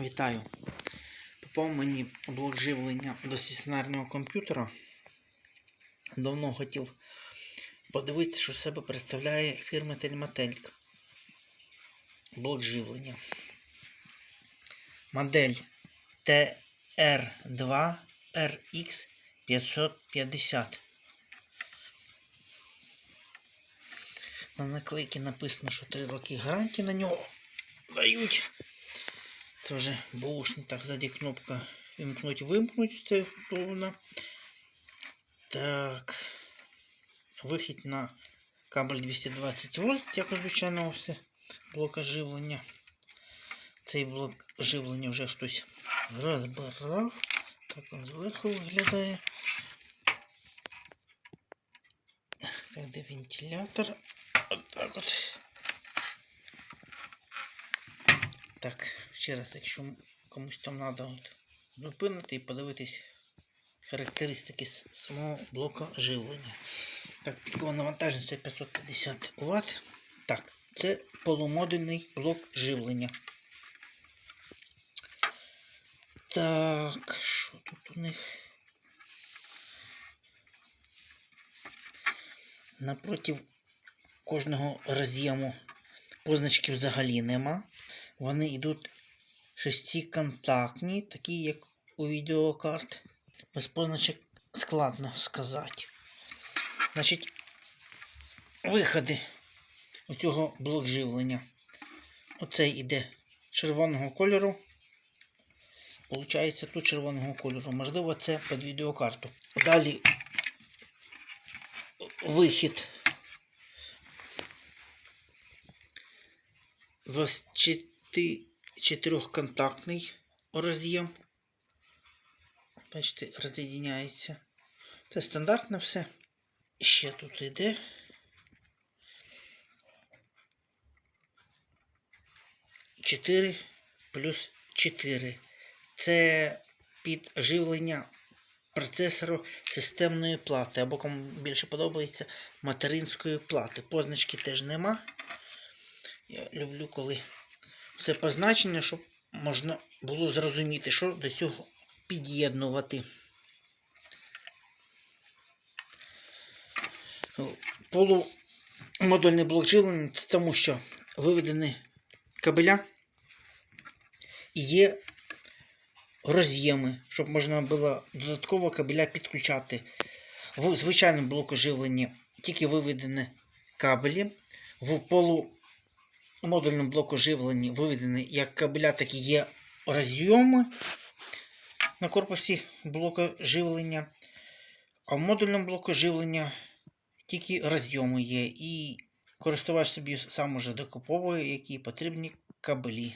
Вітаю. Попав мені блок живлення до стаціонарного комп'ютера. Давно хотів подивитися, що себе представляє фірма Телематель. Блок живлення. Модель TR2 RX 550. На наклейці написано, що 3 роки гарантії на нього дають. Це вже бушно, так, ззаді кнопка вимкнуть, вимкнуть, це повно. Так. Вихід на кабель 220 вольт, як звичайно, все блока живлення. Цей блок живлення вже хтось розбирав. Так він зверху виглядає. Так, де вентилятор? Отак от. Так, Ще раз, якщо комусь там треба зупинити і подивитись характеристики самого блока живлення. Так, пікова навантаженість це 550 Вт. Так, це полумодульний блок живлення. Так, що тут у них? Напротив кожного роз'єму позначки взагалі нема. Вони йдуть шестиконтактні, такі як у відеокарт. Без позначок складно сказати. Значить, виходи у цього блок живлення. Оцей іде червоного кольору. Получається тут червоного кольору. Можливо, це під відеокарту. Далі вихід 24-контактний роз'єм. Бачите, роз'єдняється. Це стандартно все. Ще тут йде. Чотири плюс 4. Це під живлення процесору системної плати. Або кому більше подобається материнської плати. Позначки теж нема. Я люблю, коли все позначення, щоб можна було зрозуміти, що до цього під'єднувати. Полумодульний блок живлення це тому, що виведені кабеля і є роз'єми, щоб можна було додатково кабеля підключати. В звичайному блоку живлення тільки виведені кабелі. В полумодульному блоку живлення виведені як кабеля, так і є розйоми на корпусі блоку живлення. А в модульному блоку живлення тільки розйоми є. І користувач собі сам уже докуповує, які потрібні кабелі.